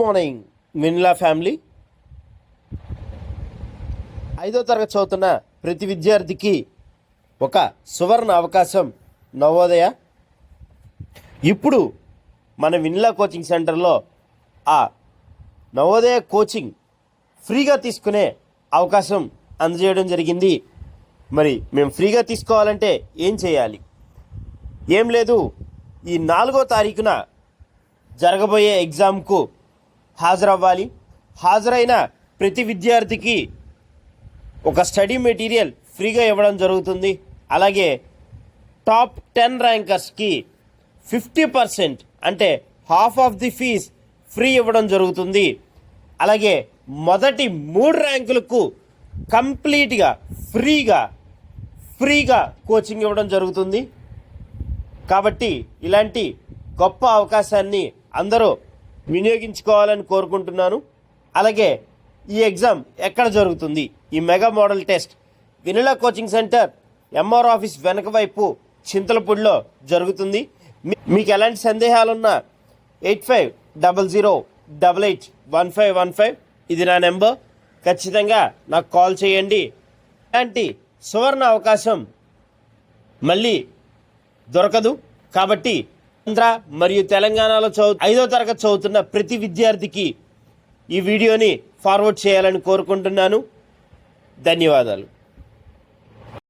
Morning మిన్లా family ఐదో తరగతి చదువుతున్న ప్రతి విద్యార్థికి ఒక సువర్ణ అవకాశం నవోదయ. ఇప్పుడు మన విన్లా కోచింగ్ సెంటర్లో ఆ నవోదయ కోచింగ్ ఫ్రీగా తీసుకునే అవకాశం అందజేయడం జరిగింది. మరి మేము ఫ్రీగా తీసుకోవాలంటే ఏం చేయాలి? ఏం లేదు ఈ నాలుగో తారీఖున జరగబోయే ఎగ్జామ్కు హాజరవ్వాలి. హాజరైన ప్రతి విద్యార్థికి ఒక స్టడీ మెటీరియల్ ఫ్రీగా ఇవ్వడం జరుగుతుంది. అలాగే టాప్ టెన్ ర్యాంకర్స్కి ఫిఫ్టీ పర్సెంట్ అంటే half of the fees free ఇవ్వడం జరుగుతుంది. అలాగే మొదటి మూడు ర్యాంకులకు కంప్లీట్గా ఫ్రీగా ఫ్రీగా కోచింగ్ ఇవ్వడం జరుగుతుంది. కాబట్టి ఇలాంటి గొప్ప అవకాశాన్ని అందరూ వినియోగించుకోవాలని కోరుకుంటున్నాను. అలాగే ఈ ఎగ్జామ్ ఎక్కడ జరుగుతుంది? ఈ మెగా మోడల్ టెస్ట్ వినలా కోచింగ్ సెంటర్ ఎంఆర్ ఆఫీస్ వెనక వైపు చింతలపూడిలో జరుగుతుంది. మీ- మీకు ఎలాంటి సందేహాలున్నా eight five double zero double eight one five one five ఇది నా నెంబర్. ఖచ్చితంగా నాకు కాల్ చేయండి. ఇలాంటి సువర్ణ అవకాశం మళ్ళీ దొరకదు. కాబట్టి ఆంధ్ర మరియు తెలంగాణలో చదువు ఐదో తరగతి చదువుతున్న ప్రతి విద్యార్థికి ఈ వీడియోని ఫార్వర్డ్ చేయాలని కోరుకుంటున్నాను. ధన్యవాదాలు.